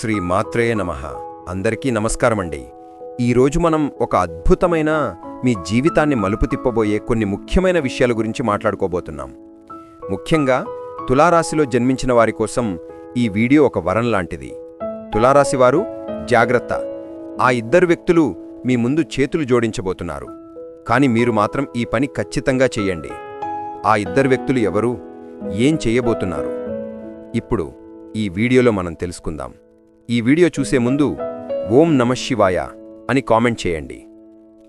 శ్రీ మాత్రేయ నమ. అందరికీ నమస్కారమండి. ఈరోజు మనం ఒక అద్భుతమైన మీ జీవితాన్ని మలుపు తిప్పబోయే కొన్ని ముఖ్యమైన విషయాల గురించి మాట్లాడుకోబోతున్నాం. ముఖ్యంగా తులారాశిలో జన్మించిన వారి కోసం ఈ వీడియో ఒక వరం లాంటిది. తులారాశి వారు జాగ్రత్త. ఆ ఇద్దరు వ్యక్తులు మీ ముందు చేతులు జోడించబోతున్నారు. కాని మీరు మాత్రం ఈ పని ఖచ్చితంగా చెయ్యండి. ఆ ఇద్దరు వ్యక్తులు ఎవరు ఏం చెయ్యబోతున్నారు ఇప్పుడు ఈ వీడియోలో మనం తెలుసుకుందాం. ఈ వీడియో చూసే ముందు ఓం నమశివాయ అని కామెంట్ చేయండి.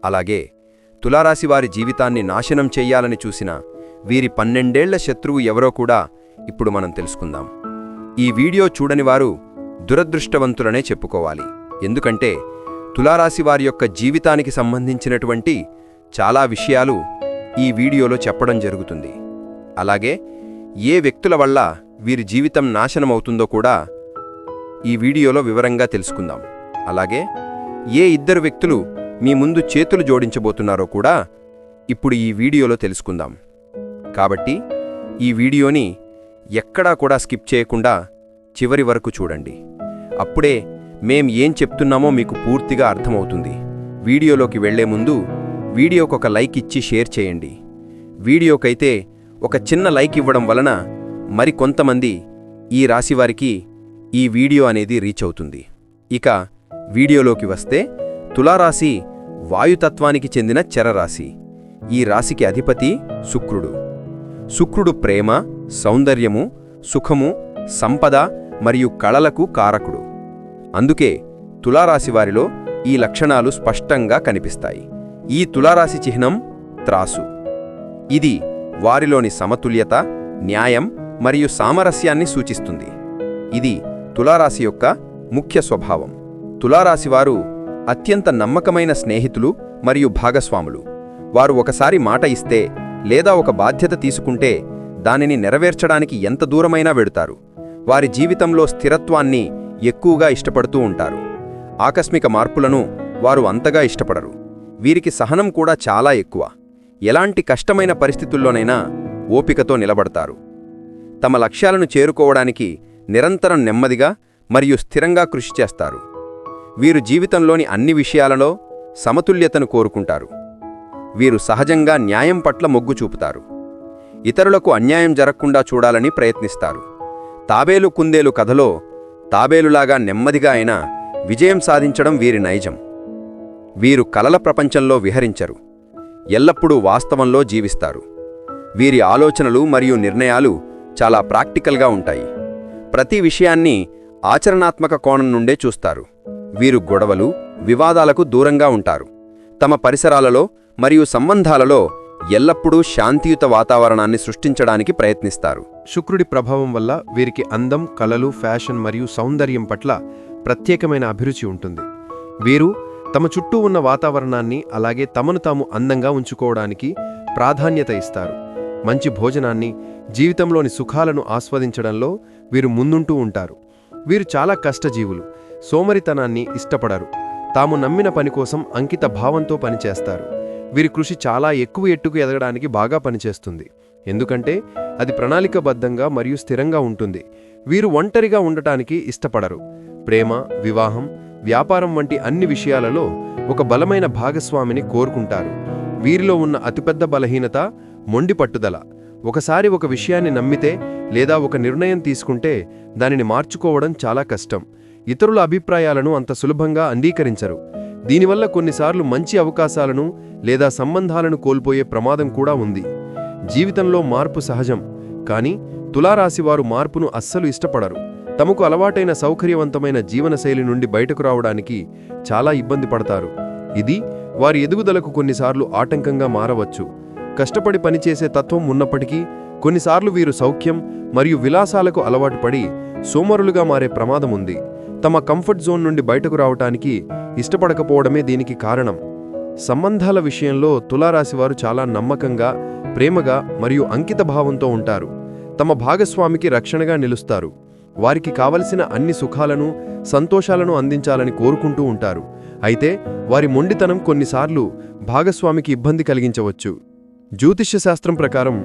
అలాగే తులారాశి వారి జీవితాన్ని నాశనం చెయ్యాలని చూసిన వీరి పన్నెండేళ్ళ శత్రువు ఎవరో కూడా ఇప్పుడు మనం తెలుసుకుందాం. ఈ వీడియో చూడని వారు దురదృష్టవంతులనే చెప్పుకోవాలి. ఎందుకంటే తులారాశి వారి యొక్క జీవితానికి సంబంధించినటువంటి చాలా విషయాలు ఈ వీడియోలో చెప్పడం జరుగుతుంది. అలాగే ఏ వ్యక్తుల వల్ల వీరి జీవితం నాశనమవుతుందో కూడా ఈ వీడియోలో వివరంగా తెలుసుకుందాం. అలాగే ఏ ఇద్దరు వ్యక్తులు మీ ముందు చేతులు జోడించబోతున్నారో కూడా ఇప్పుడు ఈ వీడియోలో తెలుసుకుందాం. కాబట్టి ఈ వీడియోని ఎక్కడా కూడా స్కిప్ చేయకుండా చివరి వరకు చూడండి. అప్పుడే మేం ఏం చెప్తున్నామో మీకు పూర్తిగా అర్థమవుతుంది. వీడియోలోకి వెళ్ళే ముందు వీడియోకొక లైక్ ఇచ్చి షేర్ చేయండి. వీడియోకైతే ఒక చిన్న లైక్ ఇవ్వడం వలన మరి కొంతమంది ఈ రాశివారికి ఈ వీడియో అనేది రీచ్ అవుతుంది. ఇక వీడియోలోకి వస్తే తులారాశి వాయుతత్వానికి చెందిన చరరాశి. ఈ రాశికి అధిపతి శుక్రుడు. శుక్రుడు ప్రేమ సౌందర్యము సుఖము సంపద మరియు కళలకు కారకుడు. అందుకే తులారాశివారిలో ఈ లక్షణాలు స్పష్టంగా కనిపిస్తాయి. ఈ తులారాశి చిహ్నం త్రాసు. ఇది వారిలోని సమతుల్యత న్యాయం మరియు సామరస్యాన్ని సూచిస్తుంది. ఇది తులారాశి యొక్క ముఖ్య స్వభావం. తులారాశివారు అత్యంత నమ్మకమైన స్నేహితులు మరియు భాగస్వాములు. వారు ఒకసారి మాట ఇస్తే లేదా ఒక బాధ్యత తీసుకుంటే దానిని నెరవేర్చడానికి ఎంత దూరమైనా వెడుతారు. వారి జీవితంలో స్థిరత్వాన్ని ఎక్కువగా ఇష్టపడుతూ ఉంటారు. ఆకస్మిక మార్పులను వారు అంతగా ఇష్టపడరు. వీరికి సహనం కూడా చాలా ఎక్కువ. ఎలాంటి కష్టమైన పరిస్థితుల్లోనైనా ఓపికతో నిలబడతారు. తమ లక్ష్యాలను చేరుకోవడానికి నిరంతరం నెమ్మదిగా మరియు స్థిరంగా కృషి చేస్తారు. వీరు జీవితంలోని అన్ని విషయాలలో సమతుల్యతను కోరుకుంటారు. వీరు సహజంగా న్యాయం పట్ల మొగ్గు చూపుతారు. ఇతరులకు అన్యాయం జరగకుండా చూడాలని ప్రయత్నిస్తారు. తాబేలు కుందేలు కథలో తాబేలులాగా నెమ్మదిగా అయినా విజయం సాధించడం వీరి నైజం. వీరు కలల ప్రపంచంలో విహరించరు. ఎల్లప్పుడూ వాస్తవంలో జీవిస్తారు. వీరి ఆలోచనలు మరియు నిర్ణయాలు చాలా ప్రాక్టికల్గా ఉంటాయి. ప్రతి విషయాన్ని ఆచరణాత్మక కోణం నుండే చూస్తారు. వీరు గొడవలు వివాదాలకు దూరంగా ఉంటారు. తమ పరిసరాలలో మరియు సంబంధాలలో ఎల్లప్పుడూ శాంతియుత వాతావరణాన్ని సృష్టించడానికి ప్రయత్నిస్తారు. శుక్రుడి ప్రభావం వల్ల వీరికి అందం కళలు ఫ్యాషన్ మరియు సౌందర్యం పట్ల ప్రత్యేకమైన అభిరుచి ఉంటుంది. వీరు తమ చుట్టూ ఉన్న వాతావరణాన్ని అలాగే తమను తాము అందంగా ఉంచుకోవడానికి ప్రాధాన్యత ఇస్తారు. మంచి భోజనాన్ని జీవితంలోని సుఖాలను ఆస్వాదించడంలో వీరు ముందుంటూ ఉంటారు. వీరు చాలా కష్టజీవులు. సోమరితనాన్ని ఇష్టపడరు. తాము నమ్మిన పని కోసం అంకిత భావంతో పనిచేస్తారు. వీరి కృషి చాలా ఎక్కువ ఎట్టుకు ఎదగడానికి బాగా పనిచేస్తుంది. ఎందుకంటే అది ప్రణాళికబద్ధంగా మరియు స్థిరంగా ఉంటుంది. వీరు ఒంటరిగా ఉండటానికి ఇష్టపడరు. ప్రేమ వివాహం వ్యాపారం వంటి అన్ని విషయాలలో ఒక బలమైన భాగస్వామిని కోరుకుంటారు. వీరిలో ఉన్న అతిపెద్ద బలహీనత మొండి పట్టుదల. ఒకసారి ఒక విషయాన్ని నమ్మితే లేదా ఒక నిర్ణయం తీసుకుంటే దానిని మార్చుకోవడం చాలా కష్టం. ఇతరుల అభిప్రాయాలను అంత సులభంగా అంగీకరించరు. దీనివల్ల కొన్నిసార్లు మంచి అవకాశాలను లేదా సంబంధాలను కోల్పోయే ప్రమాదం కూడా ఉంది. జీవితంలో మార్పు సహజం కానీ తులారాశివారు మార్పును అస్సలు ఇష్టపడరు. తమకు అలవాటైన సౌకర్యవంతమైన జీవనశైలి నుండి బయటకు రావడానికి చాలా ఇబ్బంది పడతారు. ఇది వారి ఎదుగుదలకు కొన్నిసార్లు ఆటంకంగా మారవచ్చు. కష్టపడి పనిచేసే తత్వం ఉన్నప్పటికీ కొన్నిసార్లు వీరు సౌఖ్యం మరియు విలాసాలకు అలవాటు పడి సోమరులుగా మారే ప్రమాదం ఉంది. తమ కంఫర్ట్ జోన్ నుండి బయటకు రావటానికి ఇష్టపడకపోవడమే దీనికి కారణం. సంబంధాల విషయంలో తులారాశివారు చాలా నమ్మకంగా ప్రేమగా మరియు అంకిత భావంతో ఉంటారు. తమ భాగస్వామికి రక్షణగా నిలుస్తారు. వారికి కావలసిన అన్ని సుఖాలను సంతోషాలను అందించాలని కోరుకుంటూ ఉంటారు. అయితే వారి మొండితనం కొన్నిసార్లు భాగస్వామికి ఇబ్బంది కలిగించవచ్చు. జ్యోతిష్యశాస్త్రం ప్రకారం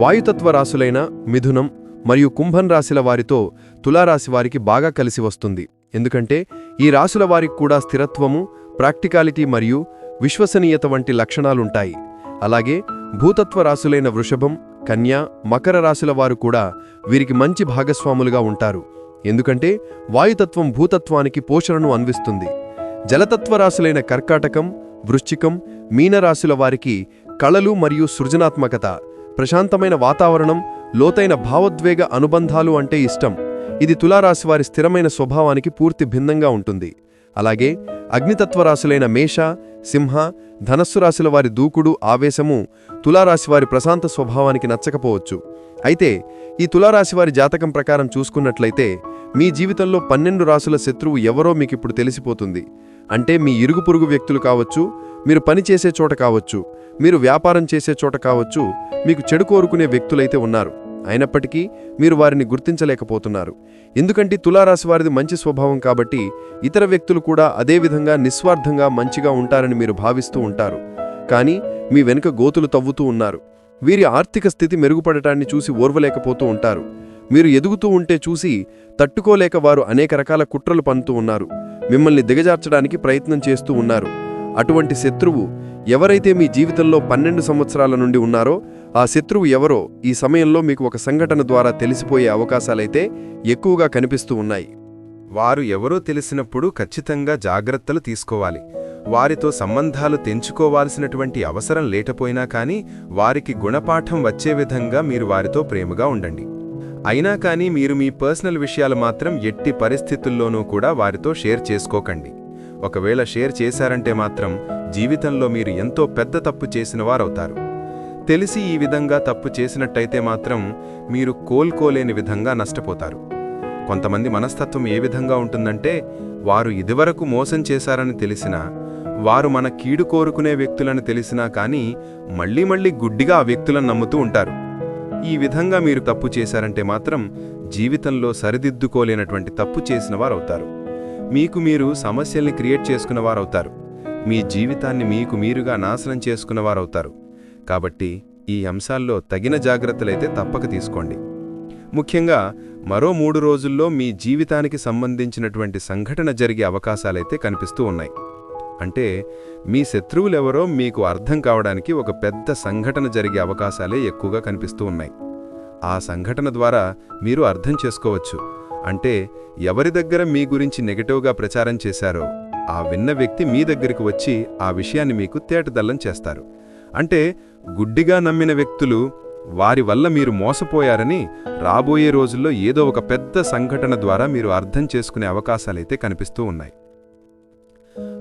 వాయుతత్వ రాశులైన మిథునం మరియు కుంభన్ రాశిల వారితో తులారాశి వారికి బాగా కలిసి వస్తుంది. ఎందుకంటే ఈ రాశుల వారికి కూడా స్థిరత్వము ప్రాక్టికాలిటీ మరియు విశ్వసనీయత వంటి లక్షణాలుంటాయి. అలాగే భూతత్వ రాశులైన వృషభం కన్య మకర రాశుల వారు కూడా వీరికి మంచి భాగస్వాములుగా ఉంటారు. ఎందుకంటే వాయుతత్వం భూతత్వానికి పోషణను అందిస్తుంది జలతత్వ రాశులైన కర్కాటకం వృశ్చికం మీనరాశుల వారికి కళలు మరియు సృజనాత్మకత ప్రశాంతమైన వాతావరణం లోతైన భావోద్వేగ అనుబంధాలు అంటే ఇష్టం. ఇది తులారాశి వారి స్థిరమైన స్వభావానికి పూర్తి భిన్నంగా ఉంటుంది. అలాగే అగ్నితత్వ రాశులైన మేష సింహ ధనస్సు రాశుల వారి దూకుడు ఆవేశము తులారాశి వారి ప్రశాంత స్వభావానికి నచ్చకపోవచ్చు. అయితే ఈ తులారాశి వారి జాతకం ప్రకారం చూసుకున్నట్లయితే మీ జీవితంలో పన్నెండు రాసుల శత్రువు ఎవరో మీకిప్పుడు తెలిసిపోతుంది. అంటే మీ ఇరుగు పొరుగు వ్యక్తులు కావచ్చు మీరు పని చేసే చోట కావచ్చు. మీరు వ్యాపారం చేసే చోట కావచ్చు మీకు చెడు కోరుకునే వ్యక్తులైతే ఉన్నారు. అయినప్పటికీ మీరు వారిని గుర్తించలేకపోతున్నారు. ఎందుకంటే తులారాశి వారిది మంచి స్వభావం కాబట్టి ఇతర వ్యక్తులు కూడా అదే విధంగా నిస్వార్థంగా మంచిగా ఉంటారని మీరు భావిస్తూ ఉంటారు. కానీ మీ వెనుక గోతులు తవ్వుతూ ఉన్నారు. వీరి ఆర్థిక స్థితి మెరుగుపడటాన్ని చూసి ఓర్వలేకపోతూ ఉంటారు. మీరు ఎదుగుతూ ఉంటే చూసి తట్టుకోలేక వారు అనేక రకాల కుట్రలు పన్నుతూ ఉన్నారు. మిమ్మల్ని దిగజార్చడానికి ప్రయత్నం చేస్తూ ఉన్నారు. అటువంటి శత్రువు ఎవరైతే మీ జీవితంలో పన్నెండు సంవత్సరాల నుండి ఉన్నారో ఆ శత్రువు ఎవరో ఈ సమయంలో మీకు ఒక సంఘటన ద్వారా తెలిసిపోయే అవకాశాలైతే ఎక్కువగా కనిపిస్తూ ఉన్నాయి. వారు ఎవరో తెలిసినప్పుడు ఖచ్చితంగా జాగ్రత్తలు తీసుకోవాలి. వారితో సంబంధాలు తెంచుకోవాల్సినటువంటి అవసరం లేకపోయినా కానీ వారికి గుణపాఠం వచ్చే విధంగా మీరు వారితో ప్రేమగా ఉండండి. అయినా కానీ మీరు మీ పర్సనల్ విషయాలు మాత్రం ఎట్టి పరిస్థితుల్లోనూ కూడా వారితో షేర్ చేసుకోకండి. ఒకవేళ షేర్ చేశారంటే మాత్రం జీవితంలో మీరు ఎంతో పెద్ద తప్పు చేసిన వారవుతారు. తెలిసి ఈ విధంగా తప్పు చేసినట్టయితే మాత్రం మీరు కోల్కోలేని విధంగా నష్టపోతారు. కొంతమంది మనస్తత్వం ఏ విధంగా ఉంటుందంటే వారు ఇదివరకు మోసం చేశారని తెలిసినా వారు మన కీడు కోరుకునే వ్యక్తులను తెలిసినా కానీ మళ్ళీ మళ్ళీ గుడ్డిగా ఆ వ్యక్తులను నమ్ముతూ ఉంటారు. ఈ విధంగా మీరు తప్పు చేశారంటే మాత్రం జీవితంలో సరిదిద్దుకోలేనటువంటి తప్పు చేసిన వారవుతారు. మీకు మీరు సమస్యల్ని క్రియేట్ చేసుకున్నవారవుతారు. మీ జీవితాన్ని మీకు మీరుగా నాశనం చేసుకున్నవారవుతారు. కాబట్టి ఈ అంశాల్లో తగిన జాగ్రత్తలైతే తప్పక తీసుకోండి. ముఖ్యంగా మరో మూడు రోజుల్లో మీ జీవితానికి సంబంధించినటువంటి సంఘటన జరిగే అవకాశాలైతే కనిపిస్తూ ఉన్నాయి. అంటే మీ శత్రువులెవరో మీకు అర్థం కావడానికి ఒక పెద్ద సంఘటన జరిగే అవకాశాలే ఎక్కువగా కనిపిస్తూ ఉన్నాయి. ఆ సంఘటన ద్వారా మీరు అర్థం చేసుకోవచ్చు. అంటే ఎవరి దగ్గర మీ గురించి నెగటివ్గా ప్రచారం చేశారో ఆ విన్న వ్యక్తి మీ దగ్గరికి వచ్చి ఆ విషయాన్ని మీకు తేటదల్లం చేస్తారు. అంటే గుడ్డిగా నమ్మిన వ్యక్తులు వారి వల్ల మీరు మోసపోయారని రాబోయే రోజుల్లో ఏదో ఒక పెద్ద సంఘటన ద్వారా మీరు అర్థం చేసుకునే అవకాశాలైతే కనిపిస్తూ ఉన్నాయి.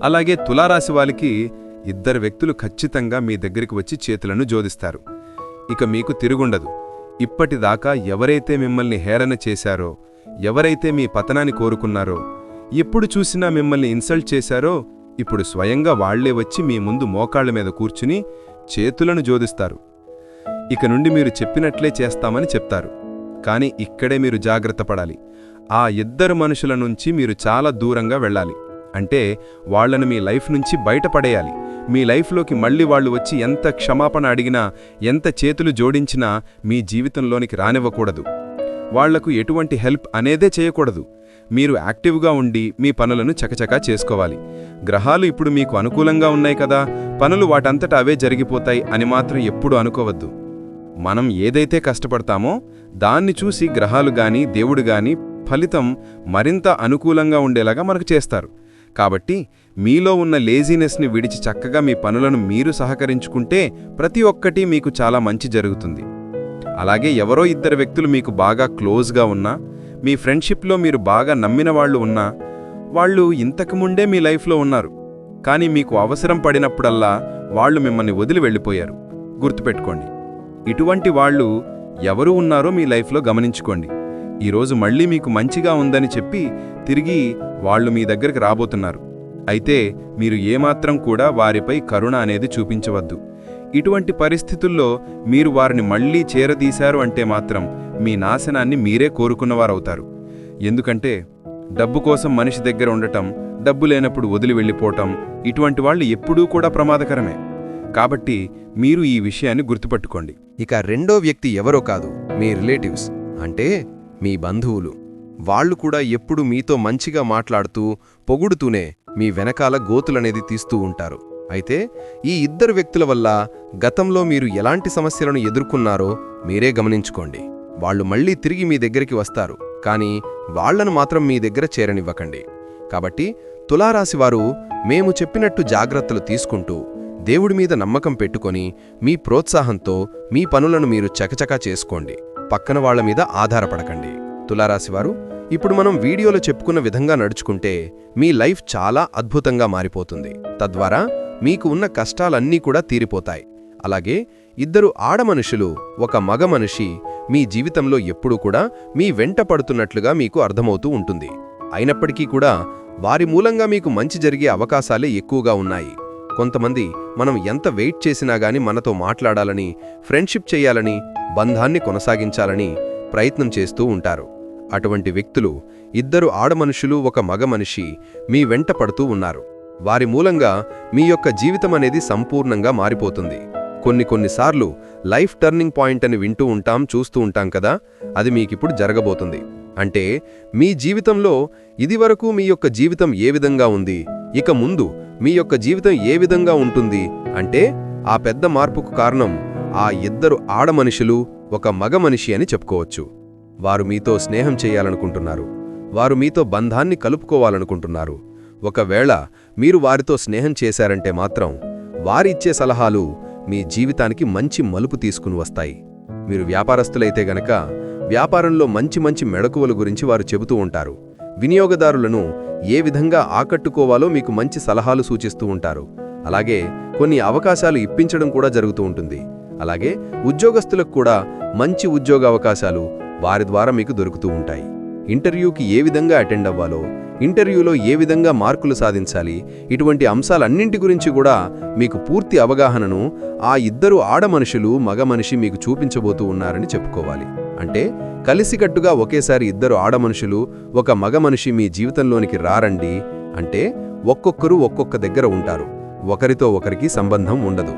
అలాగే తులారాశి వాళ్ళకి ఇద్దరు వ్యక్తులు ఖచ్చితంగా మీ దగ్గరికి వచ్చి చేతులను జోదిస్తారు. ఇక మీకు తిరుగుండదు. ఇప్పటిదాకా ఎవరైతే మిమ్మల్ని హేరణ చేశారో ఎవరైతే మీ పతనాన్ని కోరుకున్నారో ఎప్పుడు చూసినా మిమ్మల్ని ఇన్సల్ట్ చేశారో ఇప్పుడు స్వయంగా వాళ్ళే వచ్చి మీ ముందు మోకాళ్ళ మీద కూర్చుని చేతులను జోదిస్తారు. ఇక నుండి మీరు చెప్పినట్లే చేస్తామని చెప్తారు. కాని ఇక్కడే మీరు జాగ్రత్త పడాలి. ఆ ఇద్దరు మనుషుల నుంచి మీరు చాలా దూరంగా వెళ్ళాలి. అంటే వాళ్ళను మీ లైఫ్ నుంచి బయటపడేయాలి. మీ లైఫ్లోకి మళ్ళీ వాళ్ళు వచ్చి ఎంత క్షమాపణ అడిగినా ఎంత చేతులు జోడించినా మీ జీవితంలోనికి రానివ్వకూడదు. వాళ్ళకు ఎటువంటి హెల్ప్ అనేదే చేయకూడదు. మీరు యాక్టివ్గా ఉండి మీ పనులను చకచకా చేసుకోవాలి. గ్రహాలు ఇప్పుడు మీకు అనుకూలంగా ఉన్నాయి కదా. పనులు వాటంతట అవే జరిగిపోతాయి అని మాత్రం ఎప్పుడూ అనుకోవద్దు. మనం ఏదైతే కష్టపడతామో దాన్ని చూసి గ్రహాలు గాని దేవుడు గాని ఫలితం మరింత అనుకూలంగా ఉండేలాగా మనకు చేస్తారు. కాబట్టి మీలో ఉన్న లేజీనెస్ని విడిచి చక్కగా మీ పనులను మీరు సహకరించుకుంటే ప్రతి ఒక్కటి మీకు చాలా మంచి జరుగుతుంది. అలాగే ఎవరో ఇద్దరు వ్యక్తులు మీకు బాగా క్లోజ్గా ఉన్నా మీ ఫ్రెండ్షిప్లో మీరు బాగా నమ్మిన వాళ్ళు ఉన్నా వాళ్ళు ఇంతకుముందే మీ లైఫ్లో ఉన్నారు. కానీ మీకు అవసరం పడినప్పుడల్లా వాళ్ళు మిమ్మల్ని వదిలి వెళ్ళిపోయారు. గుర్తుపెట్టుకోండి ఇటువంటి వాళ్ళు ఎవరు ఉన్నారో మీ లైఫ్లో గమనించుకోండి. ఈరోజు మళ్ళీ మీకు మంచిగా ఉందని చెప్పి తిరిగి వాళ్ళు మీ దగ్గరికి రాబోతున్నారు. అయితే మీరు ఏమాత్రం కూడా వారిపై కరుణ అనేది చూపించవద్దు. ఇటువంటి పరిస్థితుల్లో మీరు వారిని మళ్ళీ చేరదీశారు అంటే మాత్రం మీ నాశనాన్ని మీరే కోరుకున్నవారవుతారు. ఎందుకంటే డబ్బు కోసం మనిషి దగ్గర ఉండటం డబ్బు లేనప్పుడు వదిలి వెళ్ళిపోవటం ఇటువంటి వాళ్ళు ఎప్పుడూ కూడా ప్రమాదకరమే. కాబట్టి మీరు ఈ విషయాన్ని గుర్తుపట్టుకోండి. ఇక రెండో వ్యక్తి ఎవరో కాదు మీ రిలేటివ్స్ అంటే మీ బంధువులు. వాళ్ళు కూడా ఎప్పుడు మీతో మంచిగా మాట్లాడుతూ పొగుడుతూనే మీ వెనకాల గోతులనేది తీస్తూ ఉంటారు. అయితే ఈ ఇద్దరు వ్యక్తుల వల్ల గతంలో మీరు ఎలాంటి సమస్యలను ఎదుర్కొన్నారో మీరే గమనించుకోండి. వాళ్ళు మళ్ళీ తిరిగి మీ దగ్గరికి వస్తారు. కానీ వాళ్ళను మాత్రం మీ దగ్గర చేరనివ్వకండి. కాబట్టి తులారాశివారు మేము చెప్పినట్టు జాగ్రత్తలు తీసుకుంటూ దేవుడి మీద నమ్మకం పెట్టుకొని మీ ప్రోత్సాహంతో మీ పనులను మీరు చకచకా చేసుకోండి. పక్కన వాళ్ళ మీద ఆధారపడకండి. తులారాశివారు ఇప్పుడు మనం వీడియోలో చెప్పుకున్న విధంగా నడుచుకుంటే మీ లైఫ్ చాలా అద్భుతంగా మారిపోతుంది. తద్వారా మీకు ఉన్న కష్టాలన్నీ కూడా తీరిపోతాయి. అలాగే ఇద్దరు ఆడమనుషులు ఒక మగ మనిషి మీ జీవితంలో ఎప్పుడూ కూడా మీ వెంట పడుతున్నట్లుగా మీకు అర్థమవుతూ ఉంటుంది. అయినప్పటికీ కూడా వారి మూలంగా మీకు మంచి జరిగే అవకాశాలే ఎక్కువగా ఉన్నాయి. కొంతమంది మనం ఎంత వెయిట్ చేసినా గాని మనతో మాట్లాడాలని ఫ్రెండ్షిప్ చేయాలని బంధాన్ని కొనసాగించాలని ప్రయత్నం చేస్తూ ఉంటారు. అటువంటి వ్యక్తులు ఇద్దరు ఆడమనుషులు ఒక మగ మనిషి మీ వెంట పడుతూ ఉన్నారు. వారి మూలంగా మీ యొక్క జీవితం అనేది సంపూర్ణంగా మారిపోతుంది. కొన్ని కొన్నిసార్లు లైఫ్ టర్నింగ్ పాయింట్ అని వింటూ ఉంటాం చూస్తూ ఉంటాం కదా అది మీకిప్పుడు జరగబోతుంది. అంటే మీ జీవితంలో ఇదివరకు మీ యొక్క జీవితం ఏ విధంగా ఉంది? ఇక ముందు మీ యొక్క జీవితం ఏ విధంగా ఉంటుంది? అంటే ఆ పెద్ద మార్పుకు కారణం ఆ ఇద్దరు ఆడమనుషులు ఒక మగ మనిషి అని చెప్పుకోవచ్చు. వారు మీతో స్నేహం చేయాలనుకుంటున్నారు. వారు మీతో బంధాన్ని కలుపుకోవాలనుకుంటున్నారు. ఒకవేళ మీరు వారితో స్నేహం చేశారంటే మాత్రం వారిచ్చే సలహాలు మీ జీవితానికి మంచి మలుపు తీసుకుని వస్తాయి. మీరు వ్యాపారస్తులైతే గనక వ్యాపారంలో మంచి మంచి మెడకువల గురించి వారు చెబుతూ ఉంటారు. వినియోగదారులను ఏ విధంగా ఆకట్టుకోవాలో మీకు మంచి సలహాలు సూచిస్తూ ఉంటారు. అలాగే కొన్ని అవకాశాలు ఇప్పించడం కూడా జరుగుతూ ఉంటుంది. అలాగే ఉద్యోగస్తులకు కూడా మంచి ఉద్యోగ అవకాశాలు వారి ద్వారా మీకు దొరుకుతూ ఉంటాయి. ఇంటర్వ్యూకి ఏ విధంగా అటెండ్ అవ్వాలో ఇంటర్వ్యూలో ఏ విధంగా మార్కులు సాధించాలి ఇటువంటి అంశాలన్నింటి గురించి కూడా మీకు పూర్తి అవగాహనను ఆ ఇద్దరు ఆడమనుషులు మగ మనిషి మీకు చూపించబోతూ ఉన్నారని చెప్పుకోవాలి. అంటే కలిసికట్టుగా ఒకేసారి ఇద్దరు ఆడమనుషులు ఒక మగ మనిషి మీ జీవితంలోనికి రారండి అంటే ఒక్కొక్కరు ఒక్కొక్క దగ్గర ఉంటారు. ఒకరితో ఒకరికి సంబంధం ఉండదు.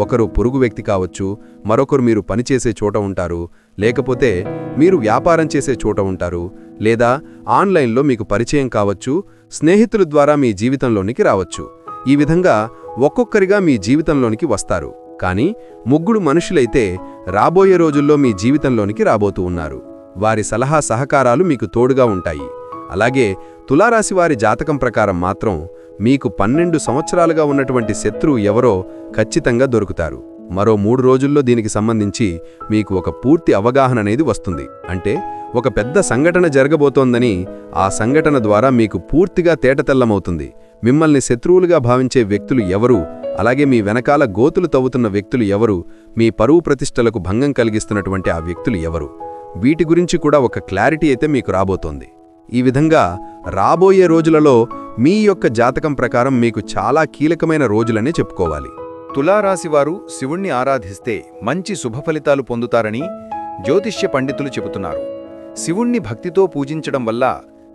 ఒకరు పొరుగు వ్యక్తి కావచ్చు మరొకరు మీరు పనిచేసే చోట ఉంటారు లేకపోతే మీరు వ్యాపారం చేసే చోట ఉంటారు లేదా ఆన్లైన్లో మీకు పరిచయం కావచ్చు స్నేహితుల ద్వారా మీ జీవితంలోనికి రావచ్చు. ఈ విధంగా ఒక్కొక్కరిగా మీ జీవితంలోనికి వస్తారు. కానీ ముగ్గురు మనుషులైతే రాబోయే రోజుల్లో మీ జీవితంలోనికి రాబోతూ ఉన్నారు. వారి సలహా సహకారాలు మీకు తోడుగా ఉంటాయి. అలాగే తులారాశి వారి జాతకం ప్రకారం మాత్రం మీకు పన్నెండు సంవత్సరాలుగా ఉన్నటువంటి శత్రువు ఎవరో ఖచ్చితంగా దొరుకుతారు. మరో మూడు రోజుల్లో దీనికి సంబంధించి మీకు ఒక పూర్తి అవగాహన అనేది వస్తుంది. అంటే ఒక పెద్ద సంఘటన జరగబోతోందని ఆ సంఘటన ద్వారా మీకు పూర్తిగా తేటతెల్లమవుతుంది. మిమ్మల్ని శత్రువులుగా భావించే వ్యక్తులు ఎవరు? అలాగే మీ వెనకాల గోతులు తవ్వుతున్న వ్యక్తులు ఎవరు? మీ పరువు ప్రతిష్టలకు భంగం కలిగిస్తున్నటువంటి ఆ వ్యక్తులు ఎవరు? వీటి గురించి కూడా ఒక క్లారిటీ అయితే మీకు రాబోతోంది. ఈ విధంగా రాబోయే రోజులలో మీ యొక్క జాతకం ప్రకారం మీకు చాలా కీలకమైన రోజులనే చెప్పుకోవాలి. తులారాశివారు శివుణ్ణి ఆరాధిస్తే మంచి శుభఫలితాలు పొందుతారని జ్యోతిష్య పండితులు చెబుతున్నారు. శివుణ్ణి భక్తితో పూజించడం వల్ల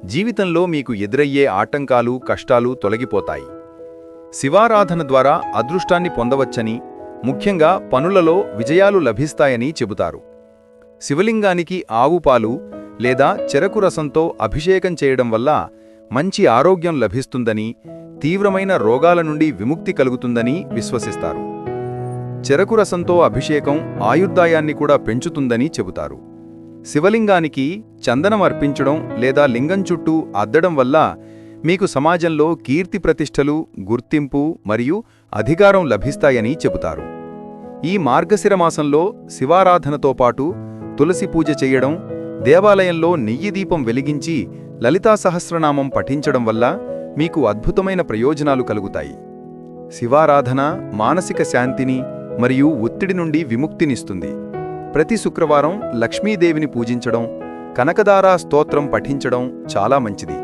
జీవితంలో మీకు ఎదురయ్యే ఆటంకాలు కష్టాలు తొలగిపోతాయి. శివారాధన ద్వారా అదృష్టాన్ని పొందవచ్చని ముఖ్యంగా పనులలో విజయాలు లభిస్తాయని చెబుతారు. శివలింగానికి ఆవుపాలు లేదా చెరకు రసంతో అభిషేకం చేయడం వల్ల మంచి ఆరోగ్యం లభిస్తుందని తీవ్రమైన రోగాల నుండి విముక్తి కలుగుతుందని విశ్వసిస్తారు. చెరకు రసంతో అభిషేకం ఆయుర్దాయాన్ని కూడా పెంచుతుందని చెబుతారు. శివలింగానికి చందనం అర్పించడం లేదా లింగం చుట్టూ అద్దడం వల్ల మీకు సమాజంలో కీర్తి ప్రతిష్టలు గుర్తింపు మరియు అధికారం లభిస్తాయని చెబుతారు. ఈ మార్గశిర మాసంలో శివారాధనతో పాటు తులసి పూజ చేయడం దేవాలయంలో నెయ్యి దీపం వెలిగించి లలితా సహస్రనామం పఠించడం వల్ల మీకు అద్భుతమైన ప్రయోజనాలు కలుగుతాయి. శివారాధన మానసిక శాంతిని మరియు ఒత్తిడి నుండి విముక్తినిస్తుంది. ప్రతి శుక్రవారం లక్ష్మీదేవిని పూజించడం కనకదారా స్తోత్రం పఠించడం చాలా మంచిది.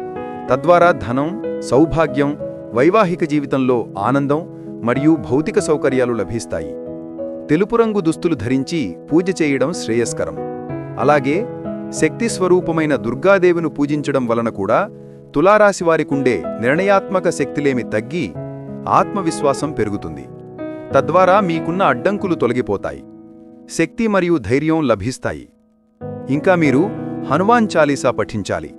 తద్వారా ధనం సౌభాగ్యం వైవాహిక జీవితంలో ఆనందం మరియు భౌతిక సౌకర్యాలు లభిస్తాయి. తెలుపు రంగు దుస్తులు ధరించి పూజ చేయడం శ్రేయస్కరం. అలాగే శక్తి స్వరూపమైన దుర్గాదేవిను పూజించడం వలన కూడా తులారాశివారికుండే నిర్ణయాత్మక శక్తిలేమి తగ్గి ఆత్మవిశ్వాసం పెరుగుతుంది. తద్వారా మీకున్న అడ్డంకులు తొలగిపోతాయి. శక్తి మరియు ధైర్యం లభిస్తాయి. ఇంకా మీరు హనుమాన్ చాలీసా పఠించాలి.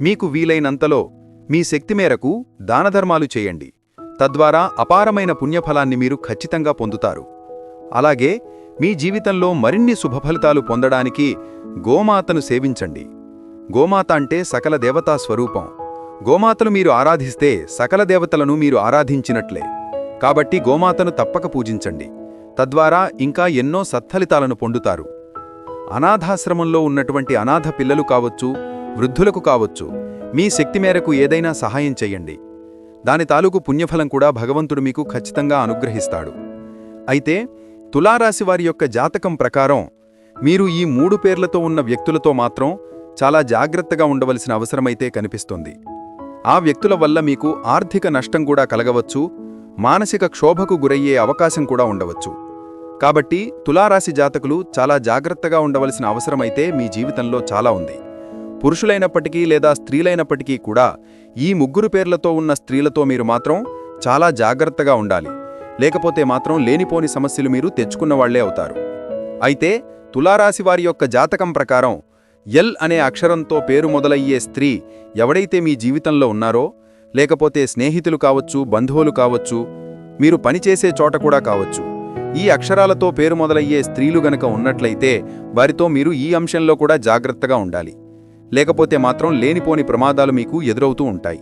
మీకు వీలైనంతలో మీ శక్తి మేరకు దానధర్మాలు చేయండి. తద్వారా అపారమైన పుణ్యఫలాన్ని మీరు ఖచ్చితంగా పొందుతారు. అలాగే మీ జీవితంలో మరిన్ని శుభఫలితాలు పొందడానికి గోమాతను సేవించండి. గోమాత అంటే సకల దేవతా స్వరూపం. గోమాతను మీరు ఆరాధిస్తే సకల దేవతలను మీరు ఆరాధించినట్లే. కాబట్టి గోమాతను తప్పక పూజించండి. తద్వారా ఇంకా ఎన్నో సత్ఫలితాలను పొందుతారు. అనాథాశ్రమంలో ఉన్నటువంటి అనాథ పిల్లలు కావచ్చు వృద్ధులకు కావచ్చు మీ శక్తి మేరకు ఏదైనా సహాయం చెయ్యండి దాని తాలూకు పుణ్యఫలం కూడా భగవంతుడు మీకు ఖచ్చితంగా అనుగ్రహిస్తాడు. అయితే తులారాశి వారి యొక్క జాతకం ప్రకారం మీరు ఈ మూడు పేర్లతో ఉన్న వ్యక్తులతో మాత్రం చాలా జాగ్రత్తగా ఉండవలసిన అవసరమైతే కనిపిస్తుంది. ఆ వ్యక్తుల వల్ల మీకు ఆర్థిక నష్టం కూడా కలగవచ్చు మానసిక క్షోభకు గురయ్యే అవకాశం కూడా ఉండవచ్చు. కాబట్టి తులారాశి జాతకులు చాలా జాగ్రత్తగా ఉండవలసిన అవసరమైతే మీ జీవితంలో చాలా ఉంది. పురుషులైనప్పటికీ లేదా స్త్రీలైనప్పటికీ కూడా ఈ ముగ్గురు పేర్లతో ఉన్న స్త్రీలతో మీరు మాత్రం చాలా జాగ్రత్తగా ఉండాలి. లేకపోతే మాత్రం లేనిపోని సమస్యలు మీరు తెచ్చుకున్నవాళ్ళే అవుతారు. అయితే తులారాశి వారి యొక్క జాతకం ప్రకారం ఎల్ అనే అక్షరంతో పేరు మొదలయ్యే స్త్రీ ఎవడైతే మీ జీవితంలో ఉన్నారో లేకపోతే స్నేహితులు కావచ్చు బంధువులు కావచ్చు మీరు పనిచేసే చోట కూడా కావచ్చు ఈ అక్షరాలతో పేరు మొదలయ్యే స్త్రీలు గనక ఉన్నట్లయితే వారితో మీరు ఈ అంశంలో కూడా జాగ్రత్తగా ఉండాలి. లేకపోతే మాత్రం లేనిపోని ప్రమాదాలు మీకు ఎదురవుతూ ఉంటాయి.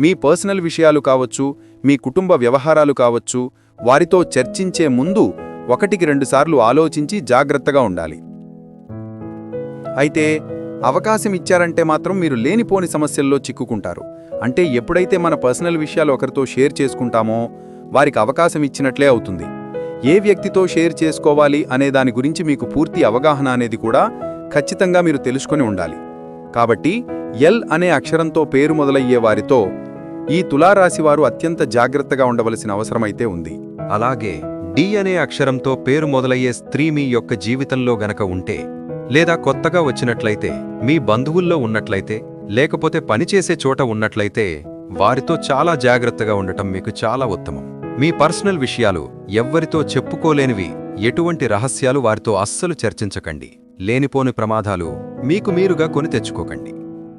మీ పర్సనల్ విషయాలు కావచ్చు మీ కుటుంబ వ్యవహారాలు కావచ్చు వారితో చర్చించే ముందు ఒకటికి రెండుసార్లు ఆలోచించి జాగ్రత్తగా ఉండాలి. అయితే అవకాశం ఇచ్చారంటే మాత్రం మీరు లేనిపోని సమస్యల్లో చిక్కుకుంటారు. అంటే ఎప్పుడైతే మన పర్సనల్ విషయాలు ఒకరితో షేర్ చేసుకుంటామో వారికి అవకాశం ఇచ్చినట్లే అవుతుంది. ఏ వ్యక్తితో షేర్ చేసుకోవాలి అనే దాని గురించి మీకు పూర్తి అవగాహన అనేది కూడా ఖచ్చితంగా మీరు తెలుసుకొని ఉండాలి. కాబట్టి ఎల్ అనే అక్షరంతో పేరు మొదలయ్యే వారితో ఈ తులారాశివారు అత్యంత జాగ్రత్తగా ఉండవలసిన అవసరమైతే ఉంది. అలాగే డి అనే అక్షరంతో పేరు మొదలయ్యే స్త్రీ మీ యొక్క జీవితంలో గనక ఉంటే లేదా కొత్తగా వచ్చినట్లయితే మీ బంధువుల్లో ఉన్నట్లయితే లేకపోతే పనిచేసే చోట ఉన్నట్లయితే వారితో చాలా జాగ్రత్తగా ఉండటం మీకు చాలా ఉత్తమం. మీ పర్సనల్ విషయాలు ఎవ్వరితో చెప్పుకోలేనివి ఎటువంటి రహస్యాలు వారితో అస్సలు చర్చించకండి. లేనిపోని ప్రమాదాలు మీకు మీరుగా కొని తెచ్చుకోకండి.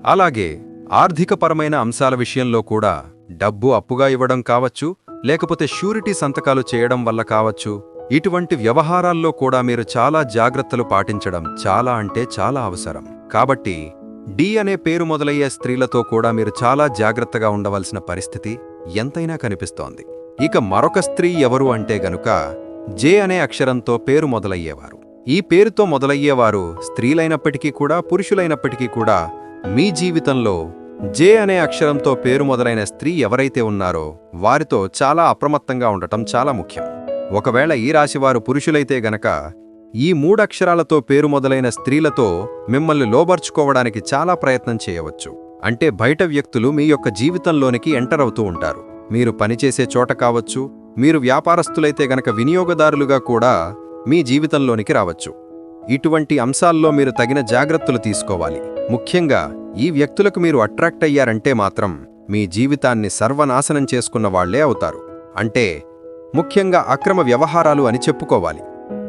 అలాగే ఆర్థికపరమైన అంశాల విషయంలో కూడా డబ్బు అప్పుగా ఇవ్వడం కావచ్చు లేకపోతే షూరిటీ సంతకాలు చేయడం వల్ల కావచ్చు. ఇటువంటి వ్యవహారాల్లో కూడా మీరు చాలా జాగ్రత్తలు పాటించడం చాలా అంటే చాలా అవసరం. కాబట్టి డి అనే పేరు మొదలయ్యే స్త్రీలతో కూడా మీరు చాలా జాగ్రత్తగా ఉండవలసిన పరిస్థితి ఎంతైనా కనిపిస్తోంది. ఇక మరొక స్త్రీ ఎవరు అంటే గనుక జే అనే అక్షరంతో పేరు మొదలయ్యేవారు. ఈ పేరుతో మొదలయ్యేవారు స్త్రీలైనప్పటికీ కూడా పురుషులైనప్పటికీ కూడా మీ జీవితంలో జే అనే అక్షరంతో పేరు మొదలైన స్త్రీ ఎవరైతే ఉన్నారో వారితో చాలా అప్రమత్తంగా ఉండటం చాలా ముఖ్యం. ఒకవేళ ఈ రాశివారు పురుషులైతే గనక ఈ మూడక్షరాలతో పేరు మొదలైన స్త్రీలతో మిమ్మల్ని లోబర్చుకోవడానికి చాలా ప్రయత్నం చేయవచ్చు. అంటే బయట వ్యక్తులు మీ యొక్క జీవితంలోనికి ఎంటర్ అవుతూ ఉంటారు. మీరు పనిచేసే చోట కావచ్చు మీరు వ్యాపారస్తులైతే గనక వినియోగదారులుగా కూడా మీ జీవితంలోనికి రావచ్చు. ఇటువంటి అంశాల్లో మీరు తగిన జాగ్రత్తలు తీసుకోవాలి. ముఖ్యంగా ఈ వ్యక్తులకు మీరు అట్రాక్ట్ అయ్యారంటే మాత్రం మీ జీవితాన్ని సర్వనాశనం చేసుకున్న వాళ్ళే అవుతారు. అంటే ముఖ్యంగా అక్రమ వ్యవహారాలు అని చెప్పుకోవాలి.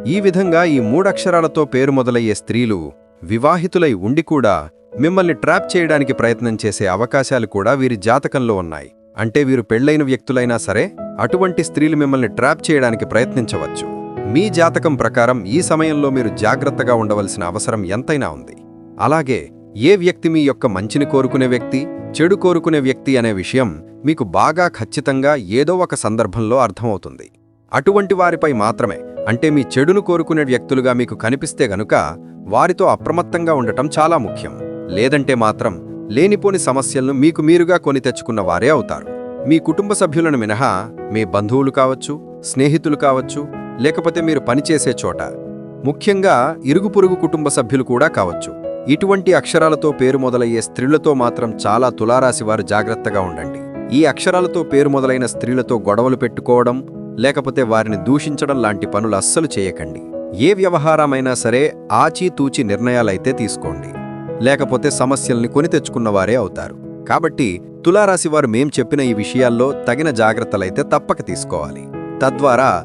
ఈ విధంగా ఈ మూడక్షరాలతో పేరు మొదలయ్యే స్త్రీలు వివాహితులై ఉండి కూడా మిమ్మల్ని ట్రాప్ చేయడానికి ప్రయత్నం చేసే అవకాశాలు కూడా వీరి జాతకంలో ఉన్నాయి. అంటే వీరు పెళ్ళైన వ్యక్తులైనా సరే అటువంటి స్త్రీలు మిమ్మల్ని ట్రాప్ చేయడానికి ప్రయత్నించవచ్చు. మీ జాతకం ప్రకారం ఈ సమయంలో మీరు జాగ్రత్తగా ఉండవలసిన అవసరం ఎంతైనా ఉంది. అలాగే ఏ వ్యక్తి మీ యొక్క మంచిని కోరుకునే వ్యక్తి చెడు కోరుకునే వ్యక్తి అనే విషయం మీకు బాగా ఖచ్చితంగా ఏదో ఒక సందర్భంలో అర్థమవుతుంది. అటువంటి వారిపై మాత్రమే అంటే మీ చెడును కోరుకునే వ్యక్తులుగా మీకు కనిపిస్తే గనుక వారితో అప్రమత్తంగా ఉండటం చాలా ముఖ్యం. లేదంటే మాత్రం లేనిపోని సమస్యలను మీకు మీరుగా కొని తెచ్చుకున్న వారే అవుతారు. మీ కుటుంబ సభ్యులను మినహా మీ బంధువులు కావచ్చు స్నేహితులు కావచ్చు లేకపోతే మీరు పనిచేసే చోట. ముఖ్యంగా ఇరుగు పొరుగు కుటుంబ సభ్యులు కూడా కావచ్చు. ఇటువంటి అక్షరాలతో పేరు మొదలయ్యే స్త్రీలతో మాత్రం చాలా తులారాశి వారు జాగ్రత్తగా ఉండండి. ఈ అక్షరాలతో పేరు మొదలైన స్త్రీలతో గొడవలు పెట్టుకోవడం లేకపోతే వారిని దూషించడం లాంటి పనులు అస్సలు చేయకండి. ఏ వ్యవహారమైనా సరే ఆచితూచి నిర్ణయాలైతే తీసుకోండి. లేకపోతే సమస్యల్ని కొని తెచ్చుకున్నవారే అవుతారు. కాబట్టి తులారాశి వారు మేం చెప్పిన ఈ విషయాల్లో తగిన జాగ్రత్తలైతే తప్పక తీసుకోవాలి. తద్వారా